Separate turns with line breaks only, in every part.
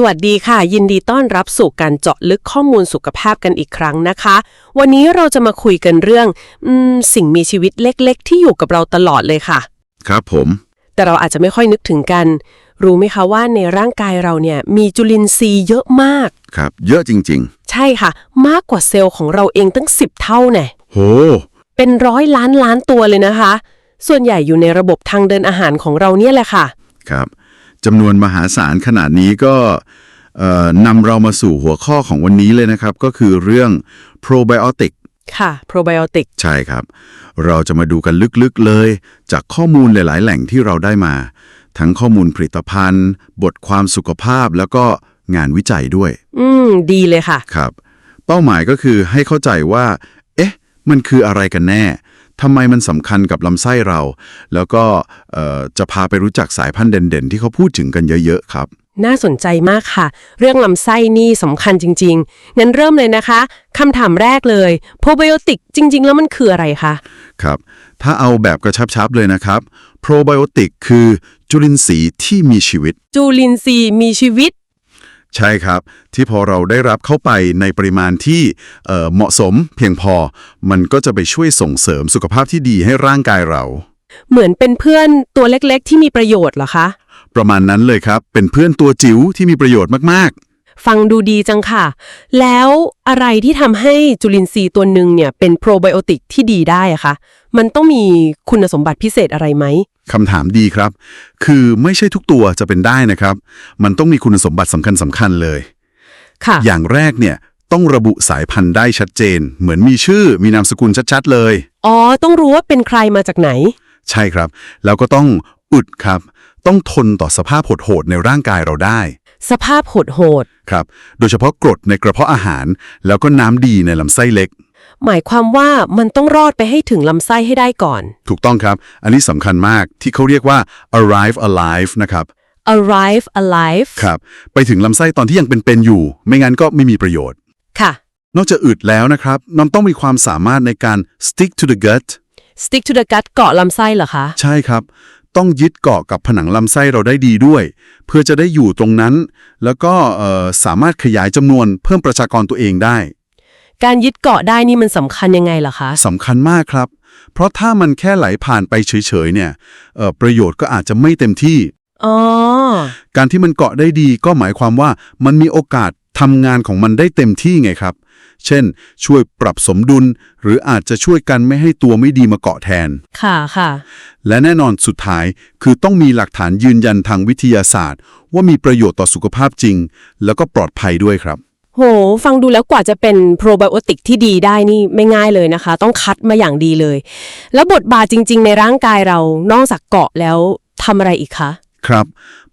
สวัสดีค่ะ ยินดีต้อนรับสู่การเจาะลึกข้อมูลสุขภาพกันอีกครั้งนะคะ วันนี้เราจะมาคุยกันเรื่องอมสิ่งมีชีวิตเล็กๆ ที่อยู่กับเราตลอดเลยค่ะ
ครับผม
แต่เราอาจจะไม่ค่อยนึกถึงกัน รู้ไหมคะว่าในร่างกายเราเนี่ยมีจุลินทรีย์เยอะมาก
ครับ เยอะจริง
ใช่ค่ะ มากกว่าเซลล์ของเราเองตั้ง 10 เท่าแน่
ๆโห
เป็นร้อยล้านล้านตัวเลยนะคะ ส่วนใหญ่อยู่ในระบบทางเดินอาหารของเราเนี่ยแหละค่ะ
ครับ จำนวนมหาศาลขนาดนี้ก็เอ่อนำเรามาสู่หัวข้อของวันนี้เลยนะครับ ก็คือเรื่อง probiotic
ค่ะ probiotic
ใช่ครับ เราจะมาดูกันลึกๆเลย จากข้อมูลหลาย ๆ แหล่งที่เราได้มา ทั้งข้อมูลผลิตภัณฑ์ บทความสุขภาพแล้วก็งานวิจัยด้วย
อืม ดีเลยค่ะ
ครับ เป้าหมายก็คือให้เข้าใจว่า เอ๊ะ มันคืออะไรกันแน่ ทำไมมันสำคัญกับลำไส้เรา แล้วก็เอ่อจะพาไปรู้จักสายพันธุ์เด่นๆ ที่เขาพูดถึงกันเยอะๆครับ
น่าสนใจมากค่ะ เรื่องลำไส้นี่สำคัญจริงๆงั้นเริ่มเลยนะคะคำถามแรกเลย probiotic จริง ๆ แล้วมันคืออะไรคะ
ครับถ้าเอาแบบกระชับๆเลยนะครับ probiotic คือจุลินทรีย์ที่มีชีวิต
จุลินทรีย์มีชีวิต
ใช่ครับ ที่พอเราได้รับเข้าไปในปริมาณที่เอ่อเหมาะสมเพียงพอ มันก็จะไปช่วยส่งเสริมสุขภาพที่ดีให้ร่างกายเรา
เหมือนเป็นเพื่อนตัวเล็กๆ ที่มีประโยชน์เหรอคะ
ประมาณนั้นเลยครับ เป็นเพื่อนตัวจิ๋วที่มีประโยชน์มาก
ฟังดูดีจังค่ะ แล้วอะไรที่ทำให้จุลินทรีย์ตัวหนึ่งเนี่ยเป็นโปรไบโอติกที่ดีได้อะคะ มันต้องมีคุณสมบัติพิเศษอะไรไหม
ๆ คำถามดีครับ คือไม่ใช่ทุกตัวจะเป็นได้นะครับ มันต้องมีคุณสมบัติสำคัญสำคัญๆเลย
ค่ะ
อย่างแรกเนี่ยต้องระบุสายพันธุ์ได้ชัดเจน เหมือนมีชื่อมีนามสกุลชัดๆเลย
อ๋อ ต้องรู้ว่าเป็นใครมาจากไหน
ใช่ครับ แล้วก็ต้องอึดครับ ต้องทนต่อสภาพโหดๆในร่างกายเราได้
สภาพโหดโหด
ครับ โดยเฉพาะกรดในกระเพาะอาหาร แล้วก็น้ำดีในลำไส้เล็ก
ๆ หมายความว่ามันต้องรอดไปให้ถึงลำไส้ให้ได้ก่อน
ถูกต้องครับ อันนี้สำคัญมากที่เขาเรียกว่า arrive alive นะครับ
arrive alive
ครับ ไปถึงลำไส้ตอนที่ยังเป็นๆอยู่ ไม่งั้นก็ไม่มีประโยชน์
ค่ะ
นอกจากอึดแล้วนะครับน้องต้องมีความสามารถในการ stick to the gut
stick to the gut เกาะลำไส้เหรอคะ
ใช่ครับ ต้องยึดเกาะกับผนังลำไส้เราได้ดีด้วย เพื่อจะได้อยู่ตรงนั้น แล้วก็เอ่อสามารถขยายจำนวนเพิ่มประชากรตัวเองได้
การยึดเกาะได้นี่มันสำคัญยังไงล่ะคะ
สำคัญมากครับ เพราะถ้ามันแค่ไหลผ่านไปเฉยๆเนี่ยเอ่อประโยชน์ก็อาจจะไม่เต็มที่
อ๋อ
การที่มันเกาะได้ดีก็หมายความว่ามันมีโอกาสทำงานของมันได้เต็มที่ไงครับ เช่น ช่วยปรับสมดุล หรืออาจจะช่วยกันไม่ให้ตัวไม่ดีมาเกาะแทน
ค่ะค่ะ
และแน่นอนสุดท้ายคือต้องมีหลักฐานยืนยันทางวิทยาศาสตร์ ว่ามีประโยชน์ต่อสุขภาพจริง แล้วก็ปลอดภัยด้วยครับ
โห ฟังดูแล้วกว่าจะเป็นโปรไบโอติกที่ดีได้นี่ไม่ง่ายเลยนะคะ ต้องคัดมาอย่างดีเลย แล้วบทบาทจริง ๆ ในร่างกายเรานอกจากเกาะแล้วทำอะไรอีกคะ
ครับ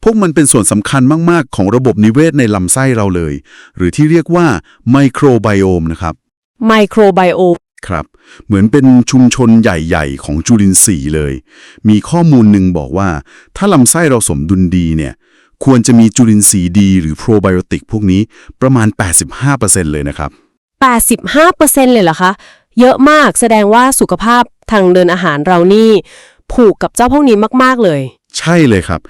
พวกมันเป็นส่วนสำคัญมาก ๆ ของระบบนิเวศในลำไส้เราเลย หรือที่เรียกว่าไมโครไบโอมนะครับ
ไมโครไบโอม
ครับ เหมือนเป็นชุมชนใหญ่ๆ ของจุลินทรีย์เลย มีข้อมูลหนึ่งบอกว่า ถ้าลำไส้เราสมดุลดีเนี่ย ควรจะมีจุลินทรีย์ดี หรือโปรไบโอติกพวกนี้ประมาณ 85%เลยนะครับ
85%เลยเหรอคะ เยอะมากแสดงว่าสุขภาพทางเดินอาหารเรานี่ ผูกกับเจ้าพวกนี้มาก ๆ เลย
ใช่เลยครับ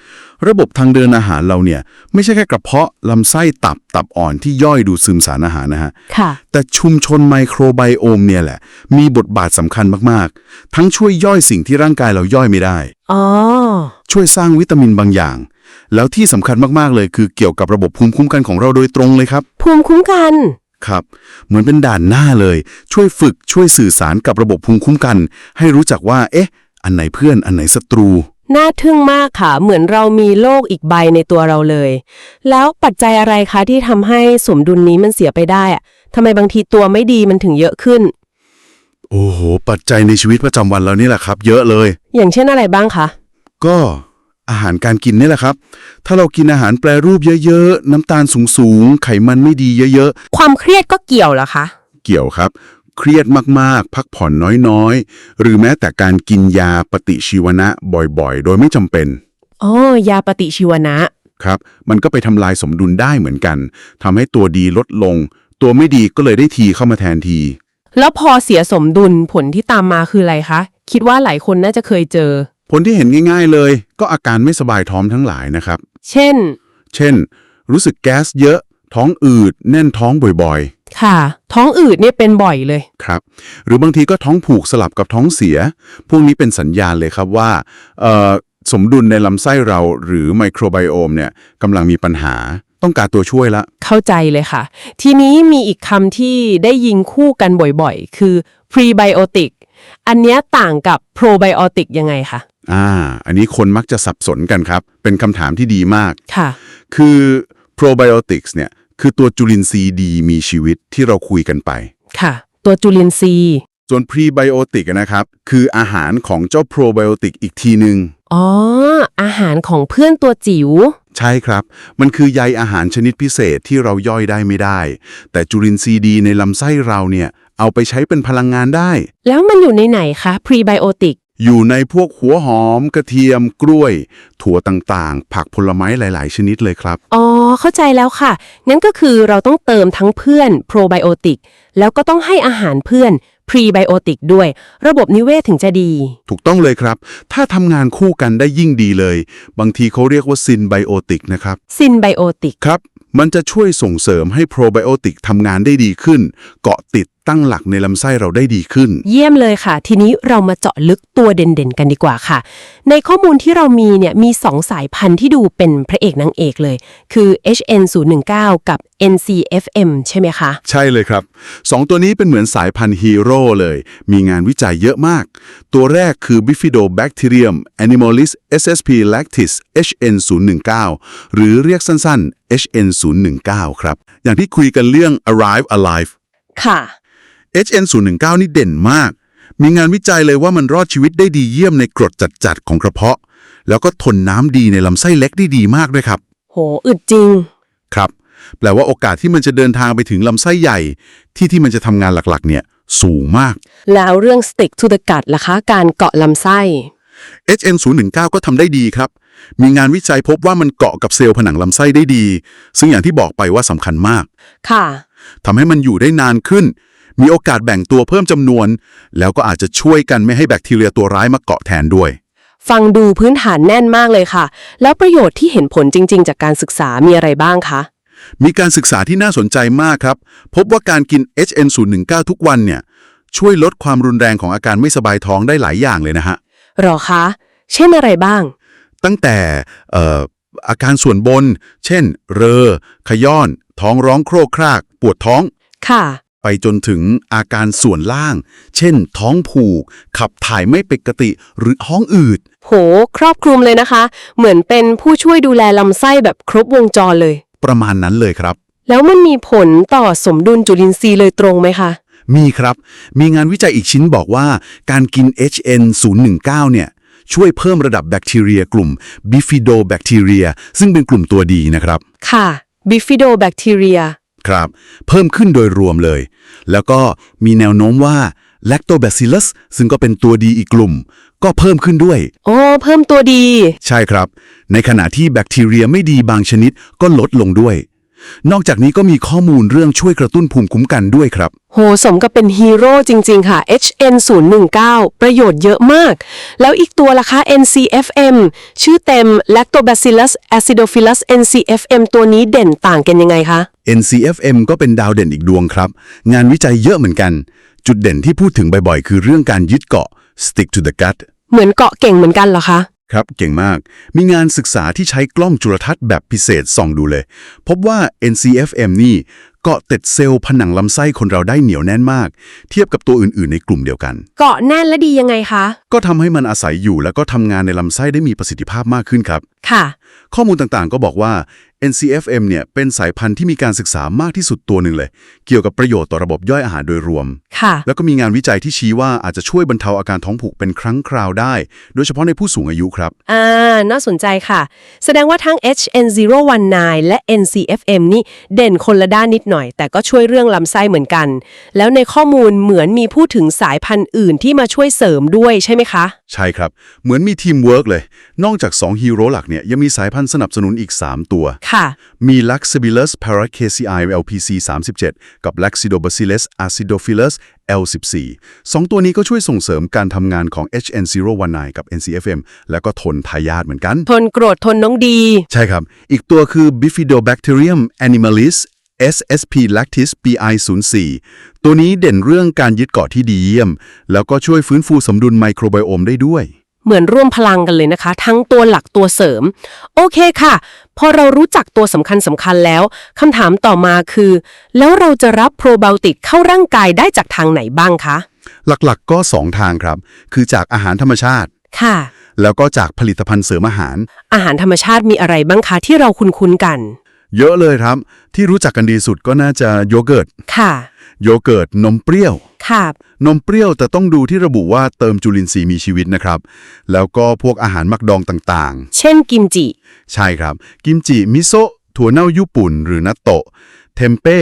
ระบบทางเดินอาหารเราเนี่ย ไม่ใช่แค่กระเพาะลำไส้ตับตับอ่อนที่ย่อยดูดซึมสารอาหารนะฮะ
ค่ะ
แต่ชุมชนไมโครไบโอมเนี่ยแหละ มีบทบาทสำคัญมากๆ ทั้งช่วยย่อยสิ่งที่ร่างกายเราย่อยไม่ได้
อ๋อ
ช่วยสร้างวิตามินบางอย่าง แล้วที่สำคัญมากๆเลยคือเกี่ยวกับระบบภูมิคุ้มกันของเราโดยตรงเลยครับ
ภูมิคุ้มกัน
ครับ เหมือนเป็นด่านหน้าเลย ช่วยฝึกช่วยสื่อสารกับระบบภูมิคุ้มกัน ให้รู้จักว่า เอ๊ะ อันไหนเพื่อนอันไหนศัตรู
น่าทึ่งมากค่ะ เหมือนเรามีโลกอีกใบในตัวเราเลย แล้วปัจจัยอะไรคะที่ทำให้สมดุลนี้มันเสียไปได้อะทำไมบางทีตัวไม่ดีมันถึงเยอะขึ้น
โอ้โห ปัจจัยในชีวิตประจำวันเรานี่แหละครับ เยอะเลย
อย่างเช่นอะไรบ้างคะ
ก็ อาหารการกินนี่แหละครับ ถ้าเรากินอาหารแปรรูปเยอะๆ น้ำตาลสูงๆ ไขมันไม่ดีเยอะ
ความเครียดก็เกี่ยวเหรอคะ
ๆ เกี่ยวครับ เครียดมากๆ พักผ่อนน้อยๆ หรือแม้แต่การกินยาปฏิชีวนะบ่อยๆ โดยไม่จำเป็น
อ๋อยาปฏิชีวนะ
ครับ มันก็ไปทำลายสมดุลได้เหมือนกัน ทำให้ตัวดีลดลง ตัวไม่ดีก็เลยได้ทีเข้ามาแทนที
แล้วพอเสียสมดุลผลที่ตามมาคืออะไรคะ คิดว่าหลายคนน่าจะเคยเจอ
ผลที่เห็นง่าย ๆเลย ก็อาการไม่สบายท้องทั้งหลายนะครับ
เช่น
เช่น รู้สึกแก๊สเยอะ ท้องอืด แน่นท้องบ่อย
ค่ะ ท้องอืดเนี่ยเป็นบ่อยเลย
ๆ ครับ หรือบางทีก็ท้องผูกสลับกับท้องเสีย พวกนี้เป็นสัญญาณเลยครับว่าเอ่อสมดุลในลำไส้เราหรือไมโครไบโอมเนี่ยกำลังมีปัญหา ต้องการตัวช่วยละ
เข้าใจเลยค่ะ ทีนี้มีอีกคำที่ได้ยิงคู่กันบ่อยๆ คือ prebiotic อันเนี้ยต่างกับ probiotic ยังไงคะ
อ่า อันนี้คนมักจะสับสนกันครับ เป็นคำถามที่ดีมาก
ค่ะ
คือ probiotics เนี่ย คือตัวจุลินทรีย์ดีมีชีวิตที่เราคุยกันไป
ค่ะ ตัวจุลินทรีย์
ส่วน prebiotic นะครับ คืออาหารของเจ้า probiotic อีกทีหนึ่ง
อ๋อ อาหารของเพื่อนตัวจิ๋ว
ใช่ครับ มันคือใยอาหารชนิดพิเศษที่เราย่อยได้ไม่ได้ แต่จุลินทรีย์ดีในลำไส้เราเนี่ย เอาไปใช้เป็นพลังงานได้
แล้วมันอยู่ในไหนคะ prebiotic
อ ยู่ในพวกหัวหอมกระเทียมกล้วย ถั่วต่างๆ ผักผลไม้หลาย ๆ ชนิดเลยครับ
อ๋อ เข้าใจแล้วค่ะ งั้นก็คือเราต้องเติมทั้งเพื่อน probiotic แล้วก็ต้องให้อาหารเพื่อน prebiotic ด้วย ระบบนิเวศถึงจะดี
ถูกต้องเลยครับ ถ้าทำงานคู่กันได้ยิ่งดีเลย บางทีเขาเรียกว่าซินไบโอติกนะครับ
synbiotic
ครับ มันจะช่วยส่งเสริมให้โปรไบโอติกทำงานได้ดีขึ้น เกาะติด ตั้งหลักในลำไส้เราได้ดีขึ้น
เยี่ยมเลยค่ะ ทีนี้เรามาเจาะลึกตัวเด่นๆกันดีกว่าค่ะ ในข้อมูลที่เรามีเนี่ยมี 2 สายพันธุ์ที่ดูเป็นพระเอกนางเอกเลย คือ HN019 กับ NCFM ใช่ไหมคะ
ใช่เลยครับสองตัวนี้เป็นเหมือนสายพันธุ์ฮีโร่เลย มีงานวิจัยเยอะมาก ตัวแรกคือ Bifidobacterium animalis ssp lactis HN019 หรือเรียกสั้นๆ HN019 ครับ อย่างที่คุยกันเรื่อง Arrive Alive
ค่ะ
HN019 นี่เด่นมาก มีงานวิจัยเลยว่ามันรอดชีวิตได้ดีเยี่ยมในกรดจัดๆของกระเพาะ แล้วก็ทนน้ำดีในลำไส้เล็กได้ดีมากด้วยครับ
โหอึดจริง
ครับ แปลว่าโอกาสที่มันจะเดินทางไปถึงลำไส้ใหญ่ ที่ที่มันจะทำงานหลักๆ เนี่ย สูงมาก
แล้วเรื่อง stick to the gut ล่ะคะการเกาะลำไส้
HN019 ก็ทำได้ดีครับ มีงานวิจัยพบว่ามันเกาะกับเซลล์ผนังลำไส้ได้ดี ซึ่งอย่างที่บอกไปว่าสำคัญมาก
ค่ะ
ทำให้มันอยู่ได้นานขึ้น มีโอกาสแบ่งตัวเพิ่มจำนวน แล้วก็อาจจะช่วยกันไม่ให้แบคทีเรียตัวร้ายมาเกาะแทนด้วย
ฟังดูพื้นฐานแน่นมากเลยค่ะ แล้วประโยชน์ที่เห็นผลจริง ๆ จากการศึกษามีอะไรบ้างคะ
มีการศึกษาที่น่าสนใจมากครับ พบว่าการกิน HN019 ทุกวันเนี่ย ช่วยลดความรุนแรงของอาการไม่สบายท้องได้หลายอย่างเลยนะฮะ
หรอคะ เช่นอะไรบ้าง
ตั้งแต่เอ่ออาการส่วนบน เช่น เรอ ขย้อน ท้องร้องโครกคราก ปวดท้อง
ค่ะ
ไปจนถึงอาการส่วนล่าง เช่น ท้องผูก ขับถ่ายไม่ปกติหรือท้องอืด
โห ครอบคลุมเลยนะคะ เหมือนเป็นผู้ช่วยดูแลลำไส้แบบครบวงจรเลย
ประมาณนั้นเลยครับ
แล้วมันมีผลต่อสมดุลจุลินทรีย์เลยตรงไหมคะ
มีครับ มีงานวิจัยอีกชิ้นบอกว่า การกิน HN019 เนี่ย ช่วยเพิ่มระดับแบคทีเรียกลุ่ม Bifidobacteria ซึ่งเป็นกลุ่มตัวดีนะครับ
ค่ะ bifidobacteria
ครับ เพิ่มขึ้นโดยรวมเลย แล้วก็มีแนวโน้มว่า Lactobacillus ซึ่งก็เป็นตัวดีอีกกลุ่ม ก็เพิ่มขึ้นด้วย
โอ้เพิ่มตัวดี
ใช่ครับ ในขณะที่แบคทีเรียไม่ดีบางชนิดก็ลดลงด้วย นอกจากนี้ก็มีข้อมูลเรื่องช่วยกระตุ้นภูมิคุ้มกันด้วยครับ
โห สมกับเป็นฮีโร่จริง ๆ ค่ะ HN019 ประโยชน์เยอะมาก แล้วอีกตัวล่ะคะ NCFM ชื่อเต็ม Lactobacillus acidophilus NCFM ตัวนี้เด่นต่างกันยังไงคะ
NCFM ก็เป็นดาวเด่นอีกดวงครับ งานวิจัยเยอะเหมือนกัน จุดเด่นที่พูดถึงบ่อยๆ คือเรื่องการยึดเกาะ stick to the gut
เหมือนเกาะเก่งเหมือนกันเหรอคะ
ครับเก่งมาก มีงานศึกษาที่ใช้กล้องจุลทรรศน์แบบพิเศษส่องดูเลย พบว่า NCFM นี่เกาะติดเซลล์ผนังลำไส้คนเราได้เหนียวแน่นมาก เทียบกับตัวอื่นๆ ในกลุ่มเดียวกัน
เกาะแน่นและดียังไงคะ
ก็ทำให้มันอาศัยอยู่แล้วก็ทำงานในลำไส้ได้มีประสิทธิภาพมากขึ้นครับ
ค่ะ
ข้อมูลต่างๆ ก็บอกว่า NCFM เนี่ยเป็นสายพันธุ์ที่มีการศึกษามากที่สุดตัวหนึ่งเลย เกี่ยวกับประโยชน์ต่อระบบย่อยอาหารโดยรวม
ค่ะ
แล้วก็มีงานวิจัยที่ชี้ว่าอาจจะช่วยบรรเทาอาการท้องผูกเป็นครั้งคราวได้ โดยเฉพาะในผู้สูงอายุครับ
อ่า น่าสนใจค่ะ แสดงว่าทั้ง HN019 และ NCFM นี่เด่นคนละด้านนิดหน่อย แต่ก็ช่วยเรื่องลำไส้เหมือนกัน แล้วในข้อมูลเหมือนมีพูดถึงสายพันธุ์อื่นที่มาช่วยเสริมด้วยใช่ไหมคะ
ใช่ครับ เหมือนมีทีมเวิร์กเลย นอกจาก 2 ฮีโร่หลักเนี่ย ยังมีสายพันธุ์สนับสนุนอีก 3 ตัว
ค่ะ
มี Laxibillus paracasei LPC 37 กับ Laxidobacillus acidophilus L14 สองตัวนี้ก็ช่วยส่งเสริมการทำงานของ HN019 กับ NCFM แล้วก็ทนทายาทเหมือนกัน
ทนโกรธทนน้องดี
ใช่ครับ อีกตัวคือ Bifidobacterium animalis SSP lactis BI04 ตัวนี้เด่นเรื่องการยึดเกาะที่ดีเยี่ยม แล้วก็ช่วยฟื้นฟูสมดุลไมโครไบโอมได้ด้วย
เหมือนร่วมพลังกันเลยนะคะ ทั้งตัวหลักตัวเสริม โอเคค่ะ พอเรารู้จักตัวสำคัญสำคัญแล้วคำถามต่อมาคือ แล้วเราจะรับโปรไบโอติกเข้าร่างกายได้จากทางไหนบ้างคะ
หลักๆก็2ทางครับ คือจากอาหารธรรมชาติ
ค่ะ
แล้วก็จากผลิตภัณฑ์เสริมอาหาร
อาหารธรรมชาติมีอะไรบ้างคะที่เราคุ้นๆกัน
เยอะเลยครับ ที่รู้จักกันดีสุดก็น่าจะโยเกิร์ต
ค่ะ
โยเกิร์ตนมเปรี้ยว
ค่ะ
นมเปรี้ยวแต่ต้องดูที่ระบุว่าเติมจุลินทรีย์มีชีวิตนะครับ แล้วก็พวกอาหารมักดองต่าง
เช่นกิมจิ
ๆใช่ครับ กิมจิมิโซะถั่วเน่าญี่ปุ่น หรือนัตโตะเทมเป้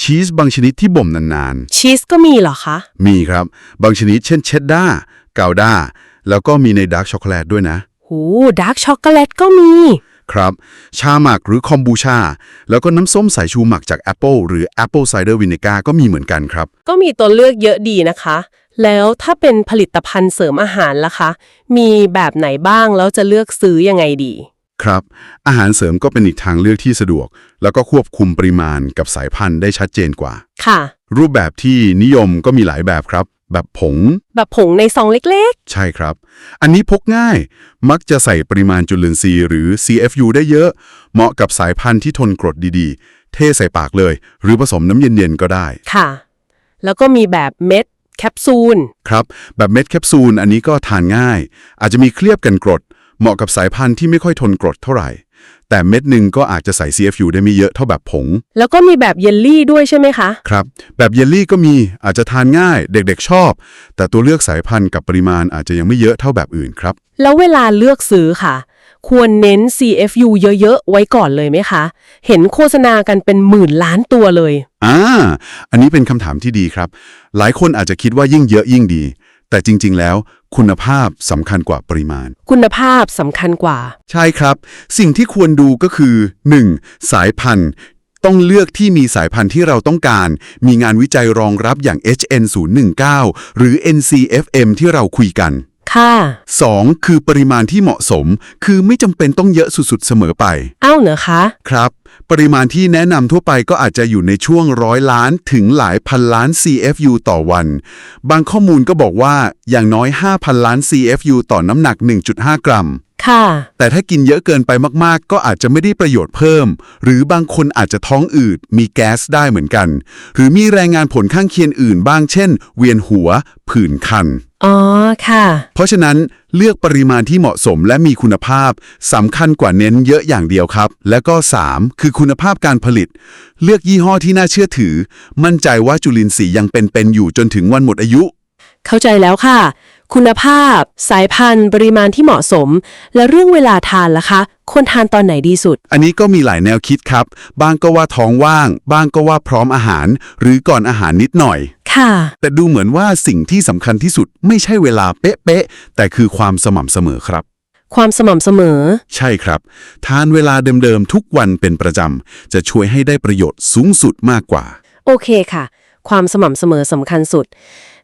ชีสบางชนิดที่บ่มนาน
ชีสก็มีเหรอคะ
ๆมีครับ บางชนิดเช่นเชดดาร์กาวดาแล้วก็มีในดาร์กช็อกโกแลตด้วยนะ
หูดาร์กช็อกโกแลตก็มี
ครับ ชาหมักหรือคอมบูชา แล้วก็น้ำส้มสายชูหมักจากแอปเปิลหรือแอปเปิลไซเดอร์วินิก้าก็มีเหมือนกันครับ
ก็มีตัวเลือกเยอะดีนะคะ แล้วถ้าเป็นผลิตภัณฑ์เสริมอาหารล่ะคะ มีแบบไหนบ้างแล้วจะเลือกซื้อยังไงดี
ครับ อาหารเสริมก็เป็นอีกทางเลือกที่สะดวก แล้วก็ควบคุมปริมาณกับสายพันธุ์ได้ชัดเจนกว่า
ค่ะ
รูปแบบที่นิยมก็มีหลายแบบครับ แบบผง
แบบผงในซองเล็ก
ใช่ครับ อันนี้พกง่าย มักจะใส่ปริมาณจุลินทรีย์หรือ CFU ได้เยอะ เหมาะกับสายพันธุ์ที่ทนกรดดีๆ เทใส่ปากเลย หรือผสมน้ำเย็นๆ ก็ได้
ๆ ค่ะ แล้วก็มีแบบเม็ด แคปซูล
ครับ แบบเม็ดแคปซูลอันนี้ก็ทานง่าย อาจจะมีเคลือบกันกรด เหมาะกับสายพันธุ์ที่ไม่ค่อยทนกรดเท่าไหร่ แต่เม็ดหนึ่งก็อาจจะใส่ CFU ได้ไม่เยอะเท่าแบบผง
แล้วก็มีแบบเยลลี่ด้วยใช่ไหมคะ
ครับ แบบเยลลี่ก็มีอาจจะทานง่ายเด็กๆชอบ แต่ตัวเลือกสายพันธุ์กับปริมาณอาจจะยังไม่เยอะเท่าแบบอื่นครับ
แล้วเวลาเลือกซื้อค่ะ ควรเน้น CFU เยอะๆ ไว้ก่อนเลยไหมคะ เห็นโฆษณากันเป็นหมื่นล้านตัวเลย
อ่า อันนี้เป็นคำถามที่ดีครับ หลายคนอาจจะคิดว่ายิ่งเยอะยิ่งดี แต่จริง ๆ แล้ว คุณภาพสำคัญกว่าปริมาณ
คุณภาพสำคัญกว่า
ใช่ครับ สิ่งที่ควรดูก็คือ 1. สายพันธุ์ ต้องเลือกที่มีสายพันธุ์ที่เราต้องการ มีงานวิจัยรองรับอย่าง HN019 หรือ NCFM ที่เราคุยกัน
ค่ะ
2. คือปริมาณที่เหมาะสม คือไม่จำเป็นต้องเยอะสุดๆเสมอไป
เอ้าเหรอคะ
ครับ ปริมาณที่แนะนำทั่วไปก็อาจจะอยู่ในช่วงร้อยล้านถึงหลายพันล้าน CFU ต่อวัน บางข้อมูลก็บอกว่าอย่างน้อย 5,000 ล้าน CFU ต่อน้ำหนัก 1.5 กรัม
ค่ะ
แต่ถ้ากินเยอะเกินไปมากๆ ก็อาจจะไม่ได้ประโยชน์เพิ่ม หรือบางคนอาจจะท้องอืด มีแก๊สได้เหมือนกัน หรือมีรายงานผลข้างเคียงอื่นบ้างเช่น เวียนหัว ผื่นคัน
อ๋อค่ะ
เพราะฉะนั้นเลือกปริมาณที่เหมาะสมและมีคุณภาพสำคัญกว่าเน้นเยอะอย่างเดียวครับ และก็ 3 คือคุณภาพการผลิต เลือกยี่ห้อที่น่าเชื่อถือ มั่นใจว่าจุลินทรีย์ยังเป็นๆอยู่จนถึงวันหมดอายุ
เข้าใจแล้วค่ะ คุณภาพ สายพันธุ์ ปริมาณที่เหมาะสม และเรื่องเวลาทานล่ะคะ ควรทานตอนไหนดีสุด
อันนี้ก็มีหลายแนวคิดครับบางก็ว่าท้องว่างบางก็ว่าพร้อมอาหาร หรือก่อนอาหารนิดหน่อย
ค่ะ
แต่ดูเหมือนว่าสิ่งที่สำคัญที่สุดไม่ใช่เวลาเป๊ะๆแต่คือความสม่ำเสมอครับ
ความสม่ำเสมอ
ใช่ครับ ทานเวลาเดิมๆทุกวันเป็นประจำจะช่วยให้ได้ประโยชน์สูงสุดมากกว่า
โอเคค่ะ ความสม่ำเสมอสำคัญสุด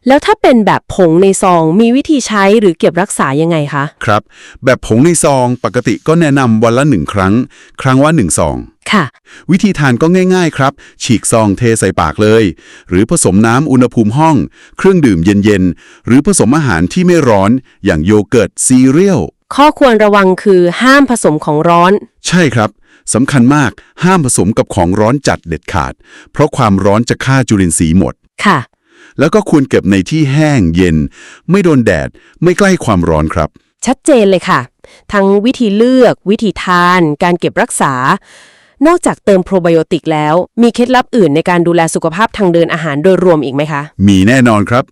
แล้วถ้าเป็นแบบผงในซองมีวิธีใช้หรือเก็บรักษายังไงคะ
ครับ แบบผงในซองปกติก็แนะนำวันละหนึ่งครั้ง ครั้งว่าหนึ่งซอง
ค่ะ
วิธีทานก็ง่าย ๆ ครับ ฉีกซองเทใส่ปากเลย หรือผสมน้ำอุณหภูมิห้อง เครื่องดื่มเย็นๆ หรือผสมอาหารที่ไม่ร้อน อย่างโยเกิร์ตซีเรียล
ข้อควรระวังคือห้ามผสมของร้อน
ใช่ครับ สำคัญมากห้ามผสมกับของร้อนจัดเด็ดขาด เพราะความร้อนจะฆ่าจุลินทรีย์หมด
ค่ะ
แล้วก็ควรเก็บในที่แห้งเย็น ไม่โดนแดด ไม่ใกล้ความร้อนครับ
ชัดเจนเลยค่ะ ทั้งวิธีเลือก วิธีทาน การเก็บรักษา นอกจากเติมโปรไบโอติกแล้ว มีเคล็ดลับอื่นในการดูแลสุขภาพทางเดินอาหารโดยรวมอีกไหมคะ
มีแน่นอนครับ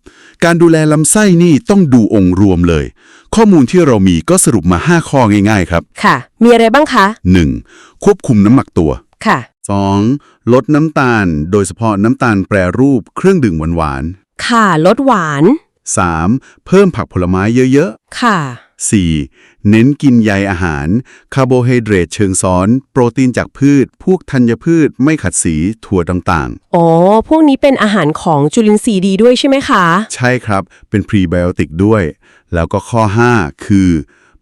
การดูแลลำไส้นี่ต้องดูองค์รวมเลย ข้อมูลที่เรามีก็สรุปมา 5 ข้อง่ายๆ ครับ
ค่ะ มีอะไรบ้างคะ
1. ควบคุมน้ำหมักตัว
ค่ะ
2. ลดน้ำตาล โดยเฉพาะน้ำตาลแปรรูปเครื่องดื่มหวาน
ค่ะ ลดหวาน
3. เพิ่มผักผลไม้เยอะ
ค่ะ
ๆ 4. เน้นกินใยอาหาร คาร์โบไฮเดรตเชิงซ้อน โปรตีนจากพืช พวกธัญพืช ไม่ขัดสี ถั่วต่าง
อ๋อ พวกนี้เป็นอาหารของจุลินทรีย์ดีด้วยใช่ไหมคะ
ๆใช่ครับ เป็นพรีไบโอติกด้วย แล้วก็ข้อ 5 คือ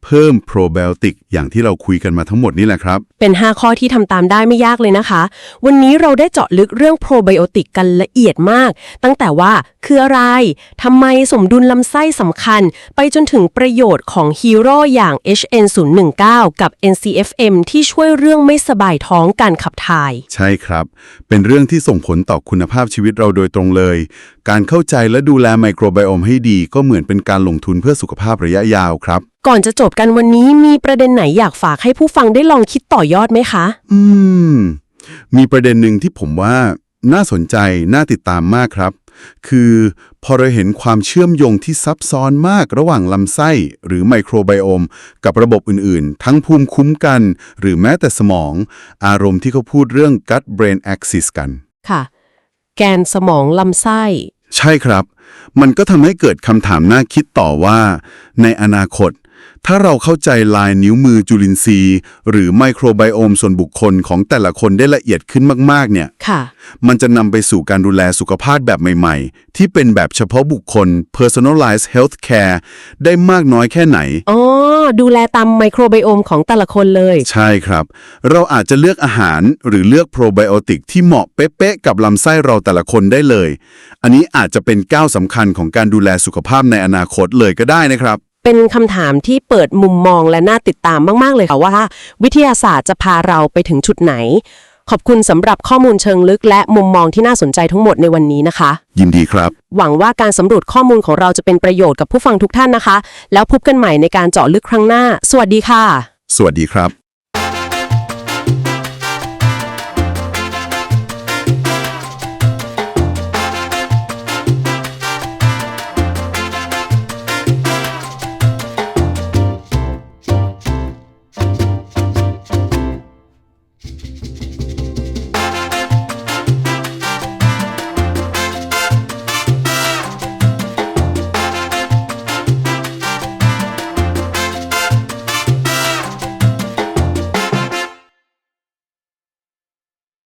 เพิ่มโปรไบโอติกอย่างที่เราคุยกันมาทั้งหมดนี่แหละครับ
เป็น 5 ข้อที่ทำตามได้ไม่ยากเลยนะคะ วันนี้เราได้เจาะลึกเรื่องโปรไบโอติกกันละเอียดมาก ตั้งแต่ว่าคืออะไรทำไมสมดุลลำไส้สำคัญ ไปจนถึงประโยชน์ของฮีโร่อย่าง HN019 กับ NCFM ที่ช่วยเรื่องไม่สบายท้องการขับถ่าย
ใช่ครับ เป็นเรื่องที่ส่งผลต่อคุณภาพชีวิตเราโดยตรงเลย การเข้าใจและดูแลไมโครไบโอมให้ดีก็เหมือนเป็นการลงทุนเพื่อสุขภาพระยะยาวครับ
ก่อนจะจบกันวันนี้มีประเด็นไหนอยากฝากให้ผู้ฟังได้ลองคิดต่อยอดไหมคะ
อืม มีประเด็นหนึ่งที่ผมว่าน่าสนใจน่าติดตามมากครับ คือพอเราเห็นความเชื่อมโยงที่ซับซ้อนมากระหว่างลำไส้ หรือไมโครไบโอม กับระบบอื่นๆ ทั้งภูมิคุ้มกัน หรือแม้แต่สมอง อารมณ์ที่เขาพูดเรื่อง gut brain axis กัน
ค่ะ แกนสมองลำไส้
ใช่ครับ มันก็ทำให้เกิดคำถามน่าคิดต่อว่า ในอนาคต ถ้าเราเข้าใจลายนิ้วมือจุลินทรีย์ หรือไมโครไบโอมส่วนบุคคลของแต่ละคนได้ละเอียดขึ้นมาก ๆ เนี่ย
ค่ะ
มันจะนำไปสู่การดูแลสุขภาพแบบใหม่ ๆ ที่เป็นแบบเฉพาะบุคคล personalized health care ได้มากน้อยแค่ไหน
อ๋อ ดูแลตามไมโครไบโอมของแต่ละคนเลย
ใช่ครับ เราอาจจะเลือกอาหารหรือเลือกโปรไบโอติกที่เหมาะเป๊ะๆกับลำไส้เราแต่ละคนได้เลย อันนี้อาจจะเป็นก้าวสำคัญของการดูแลสุขภาพในอนาคตเลยก็ได้นะครับ
เป็นคำถามที่เปิดมุมมองและน่าติดตามมาก ๆ เลยค่ะว่า วิทยาศาสตร์จะพาเราไปถึงจุดไหน ขอบคุณสำหรับข้อมูลเชิงลึก และมุมมองที่น่าสนใจทั้งหมดในวันนี้นะคะ
ยินดีครับ
หวังว่าการสำรวจข้อมูลของเราจะเป็นประโยชน์กับผู้ฟังทุกท่านนะคะ แล้วพบกันใหม่ในการเจาะลึกครั้งหน้า สวัสดีค่ะ
สวัสดีครับ